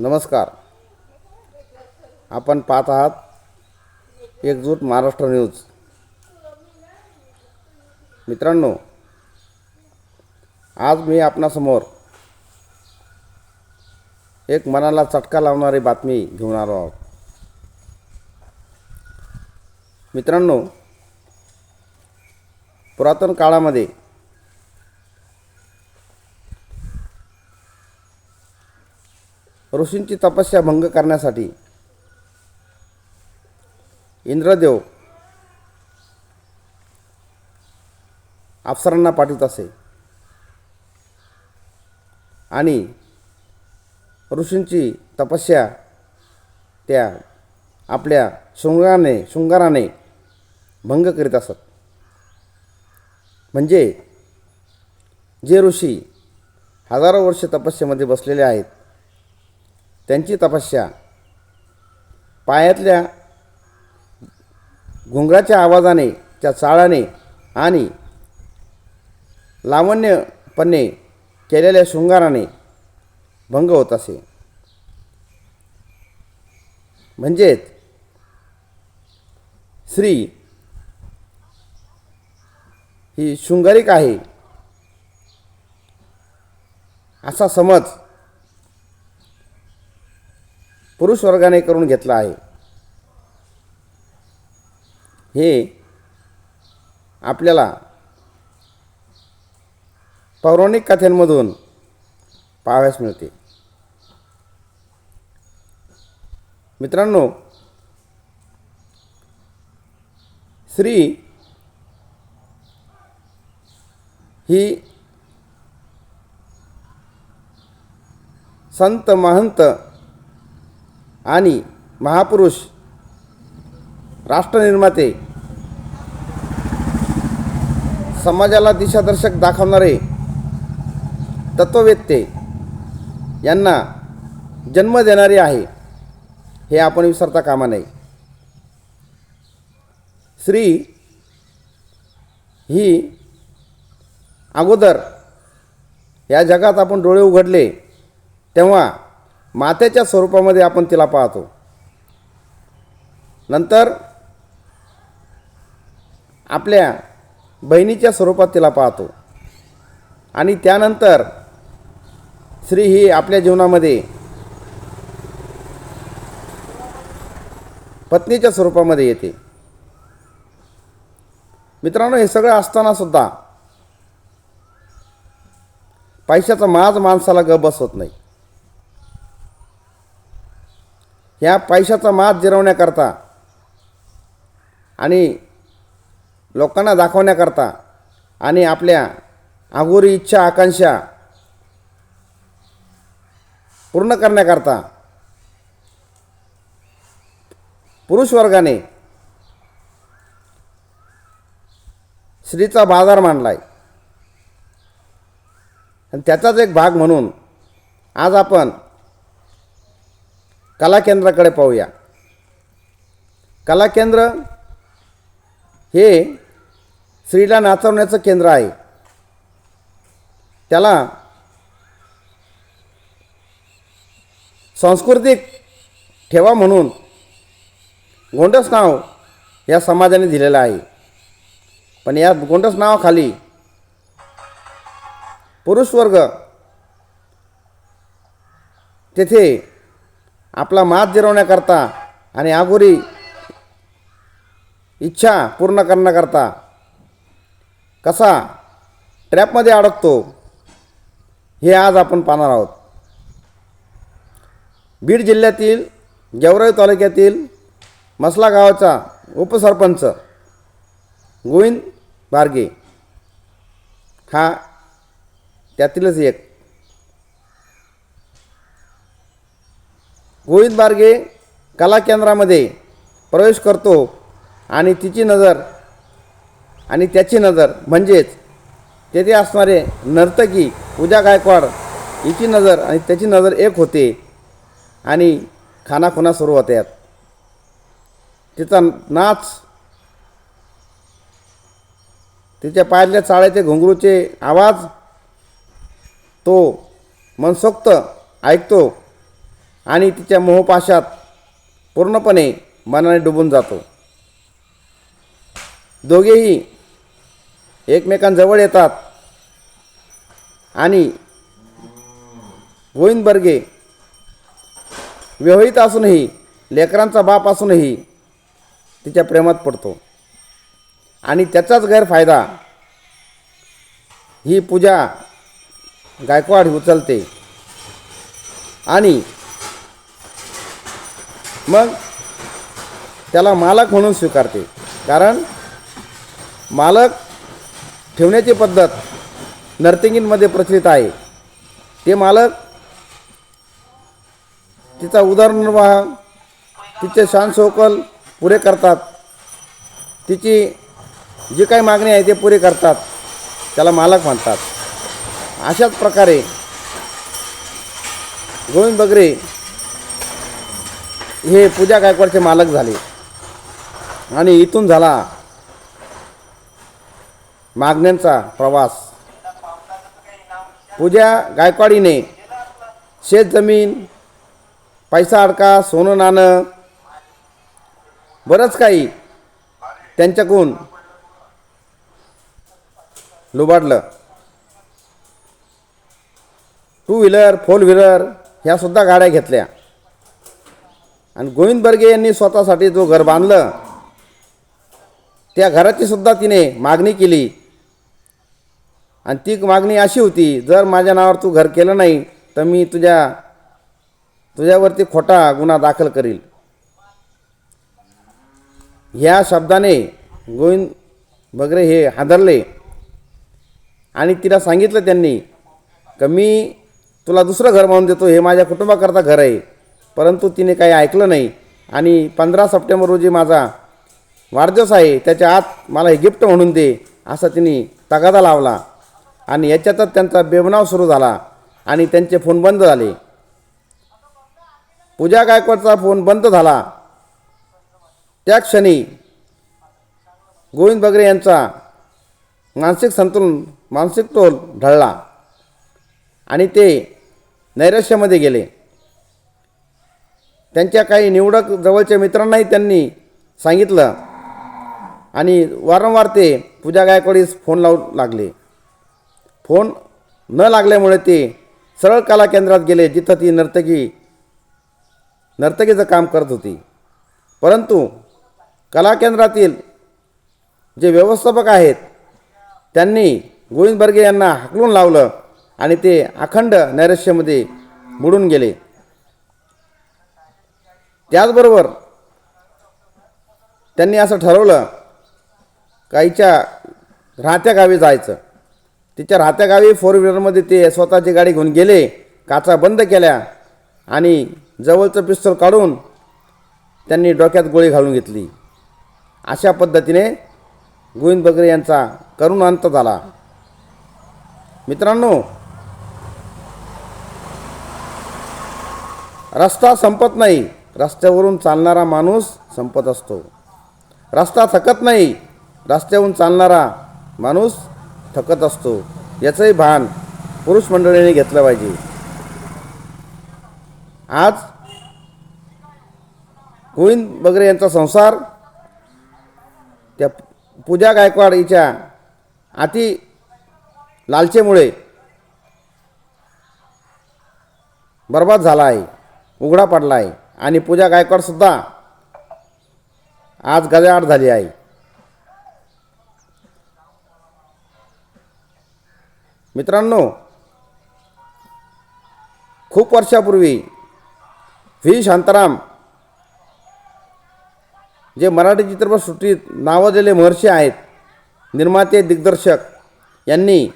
नमस्कार. आपण पाहत आहात एकजूट महाराष्ट्र न्यूज. मित्रांनो आज मी आपणासमोर एक मनाला चटका लावणारी बातमी घेऊन आलो आहोत. मित्रांनो पुरातन काळामध्ये ऋषींची तपस्या भंग करण्यासाठी. इंद्रदेव अप्सरांना पाठवत असे. आणि ऋषींची तपस्या त्या आपल्या शृंगाने शृंगाराने भंग करीत असत. म्हणजे जे ऋषी हजारो वर्ष तपस्येमध्ये बसलेले आहेत त्यांची तपस्या. पायातल्या घुंगराच्या आवाजाने त्या चाळाने आणि लावण्यपणे केलेल्या शृंगाराने भंग होत असे. म्हणजेच स्त्री ही शृंगारिक आहे असा समज पुरुष वर्गाने करून घेतला आहे. हे आपल्याला पौराणिक कथांमधून पाहावयास मिळते. मित्रांनो स्त्री ही संत महंत आणि महापुरुष राष्ट्रनिर्माते समाजाला दिशादर्शक दाखवणारे तत्ववेत्ते यांना जन्म देणारे आहे हे आपण विसरता कामा नये. स्त्री ही अगोदर या जगात आपण डोळे उघडले तेव्हा मातेच्या स्वरूपामध्ये आपण तिला पाहतो. नंतर आपल्या बहिणीच्या स्वरूपात तिला पाहतो. आणि त्यानंतर स्त्री ही आपल्या जीवनामध्ये पत्नीच्या स्वरूपामध्ये येते. मित्रांनो हे सगळं असताना सुद्धा पैशाचा माज माणसाला ग बसवत नाही. ह्या पैशाचा मात जिरवण्याकरता आणि लोकांना दाखवण्याकरता आणि आपल्या आगोरी इच्छा आकांक्षा पूर्ण करण्याकरता पुरुष वर्गाने स्त्रीचा बाजार मांडला आहे आणि त्याचाच एक भाग म्हणून आज आपण कला केंद्राकडे पाहूया. कला केंद्र हे स्त्रीला नाचवण्याचं केंद्र आहे. त्याला सांस्कृतिक ठेवा म्हणून गोंडस नाव या समाजाने दिलेलं आहे. पण या गोंडस नावाखाली पुरुष वर्ग तेथे आपला मात जिरवण्याकरता आणि आगोरी इच्छा पूर्ण करण्याकरता कसा ट्रॅपमध्ये अडकतो हे आज आपण पाहणार आहोत. बीड जिल्ह्यातील गेवराई तालुक्यातील मसला गावाचा उपसरपंच गोविंद बारगे हा त्यातीलच एक गोविंद बारगे कला केंद्रामध्ये प्रवेश करतो आणि तिची नजर आणि त्याची नजर म्हणजेच तेथे असणारे नर्तकी पूजा गायकवाड हिची नजर आणि त्याची नजर एक होते आणि खानाखुना सुरू होत्यात तिचा नाच तिच्या पायातल्या चाळ्याचे घुंगरूचे आवाज तो मनसोक्त ऐकतो. आणि तिच्या मोहपाशात पूर्णपणे मनाने डुबून जातो. दोघेही एकमेकांजवळ येतात आणि गोविंद बर्गे विवाहित असूनही लेकरांचा बाप असूनही तिच्या प्रेमात पडतो. आणि त्याचाच गैरफायदा ही पूजा गायकवाड उचलते. आणि मग त्याला मालक म्हणून स्वीकारते. कारण मालक ठेवण्याची पद्धत नर्तिंगींमध्ये प्रचलित आहे. ते मालक तिचा उदरनिर्वाह तिचे शानसोकल पुरे करतात. तिची जी काही मागणी आहे ते पुरे करतात. त्याला मालक म्हणतात. अशाच प्रकारे गोविंद बगरे हे पूजा गायकवाडचे मालक झाले. आणि इथून झाला मागण्यांचा प्रवास. पूजा गायकवाडीने शेत जमीन पैसा अडका सोनं नाणं बरंच काही त्यांच्याकडून लुबाडलं. टू व्हीलर फोर व्हीलर ह्यासुद्धा गाड्या घेतल्या. आणि गोविंद बर्गे यांनी स्वतःसाठी जो घर बांधलं त्या घराची सुद्धा तिने मागणी केली. आणि ती मागणी अशी होती जर माझ्या नावावर तू घर केलं नाही तर मी तुझ्या तुझ्यावरती खोटा गुन्हा दाखल करील. ह्या शब्दाने गोविंद बगरे हे हादरले. आणि तिला सांगितलं त्यांनी का मी तुला दुसरं घर बांधून देतो हे माझ्या कुटुंबाकरता घर आहे. परंतु तिने काही ऐकलं नाही. आणि पंधरा सप्टेंबर रोजी माझा वाढदिवस आहे त्याच्या आत मला हे गिफ्ट म्हणून दे असा तिने तगादा लावला. आणि याच्यातच त्यांचा बेबनाव सुरू झाला आणि त्यांचे फोन बंद झाले. पूजा गायकवाडचा फोन बंद झाला. त्या क्षणी गोविंद बगरे यांचा मानसिक संतुलन मानसिक तोल ढळला आणि ते नैराश्यामध्ये गेले. त्यांच्या काही निवडक जवळच्या मित्रांनाही त्यांनी सांगितलं. आणि वारंवार ते पूजा गायकवाडीस फोन लावू लागले. फोन न लागल्यामुळे ते सरळ कला केंद्रात गेले जिथं ती नर्तकी नर्तकीचं काम करत होती. परंतु कला केंद्रातील जे व्यवस्थापक आहेत त्यांनी गोविंद बर्गे यांना हाकलून लावलं आणि ते अखंड नैराश्यामध्ये बुडून गेले. त्याचबरोबर त्यांनी असं ठरवलं काहीच्या राहत्या गावी जायचं. तिच्या राहत्या गावी फोर व्हीलरमध्ये ते स्वतःची गाडी घेऊन गेले काचा बंद केल्या आणि जवळचं पिस्तूल काढून त्यांनी डोक्यात गोळी घालून घेतली. अशा पद्धतीने गोविंद बगरे यांचा करुण अंत झाला. मित्रांनो रस्ता संपत नाही. रस्त्यावरून चालणारा माणूस संपत असतो. रस्ता थकत नाही रस्त्यावरून चालणारा माणूस थकत असतो. याचंही भान पुरुष मंडळीने घेतलं पाहिजे. आज गोविंद बगरे यांचा संसार त्या पूजा गायकवाड हिच्या अति लालचेमुळे बर्बाद झाला आहे उघडा पडला आहे. आणि पूजा गायकवाडसुद्धा आज गजाआड झाली आहे. मित्रांनो खूप वर्षापूर्वी व्ही. शांताराम जे मराठी चित्रपटसृष्टीत नावाजलेले महर्षी आहेत निर्माते दिग्दर्शक यांनी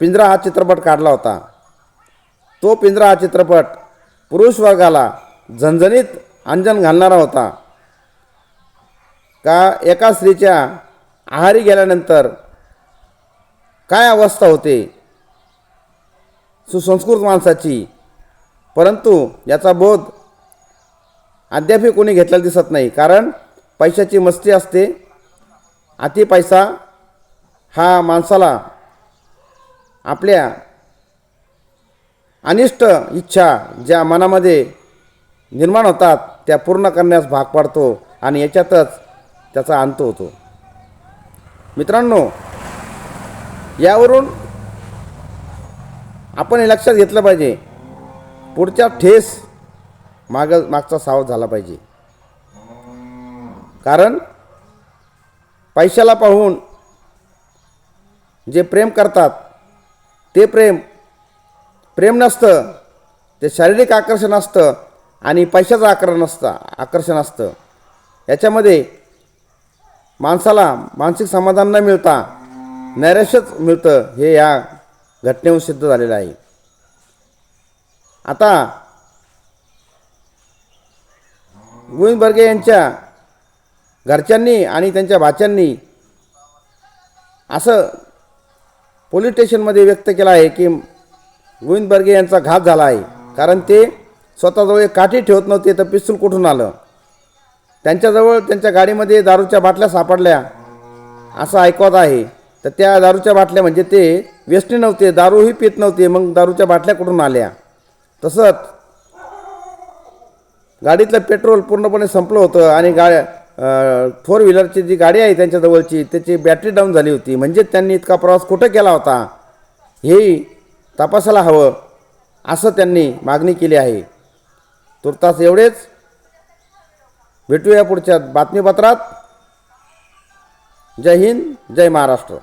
पिंजरा हा चित्रपट काढला होता. तो पिंजरा हा चित्रपट पुरुष वर्गाला झणझणीत अंजन घालणारा होता. का एका स्त्रीच्या आहारी गेल्यानंतर काय अवस्था होते? सुसंस्कृत माणसाची. परंतु याचा बोध अद्यापही कोणी घेतलेला दिसत नाही. कारण पैशाची मस्ती असते. अति पैसा हा माणसाला आपल्या अनिष्ट इच्छा ज्या मनामध्ये निर्माण होतात त्या पूर्ण करण्यास भाग पाडतो आणि याच्यातच त्याचा अंत होतो. मित्रांनो यावरून आपण हे लक्षात घेतलं पाहिजे. पुढच्या ठेस माग मागचा सावध झाला पाहिजे. कारण पैशाला पाहून जे प्रेम करतात ते प्रेम प्रेम नसतं ते शारीरिक आकर्षण असतं आणि पैशाचं आकर्षण असतं आकर्षण असतं. याच्यामध्ये माणसाला मानसिक समाधान न मिळता नैराश्यच मिळतं हे या घटनेहून सिद्ध झालेलं आहे. आता गोविंद बर्गे यांच्या घरच्यांनी आणि त्यांच्या भाच्यांनी असं पोलीस स्टेशनमध्ये व्यक्त केलं आहे की गोविंद बर्गे यांचा घात झाला आहे. कारण ते स्वतःजवळ एक काठी ठेवत नव्हते तर पिस्तूल कुठून आलं? त्यांच्याजवळ त्यांच्या गाडीमध्ये दारूच्या बाटल्या सापडल्या. असं ऐकवत आहे. तर त्या दारूच्या बाटल्या म्हणजे ते व्यसनी नव्हते दारूही पित नव्हते मग दारूच्या बाटल्या कुठून आल्या? तसंच गाडीतलं पेट्रोल पूर्णपणे संपलं होतं आणि गाड्या फोर व्हीलरची जी गाडी आहे त्यांच्याजवळची त्याची बॅटरी डाऊन झाली होती. म्हणजे त्यांनी इतका प्रवास कुठं केला होता? हेही तपासायला हवं असं त्यांनी मागणी केली आहे. तुर्तास एवढेच. भेटूया पुढच्या बातमीपत्रात. जय हिंद जय महाराष्ट्र.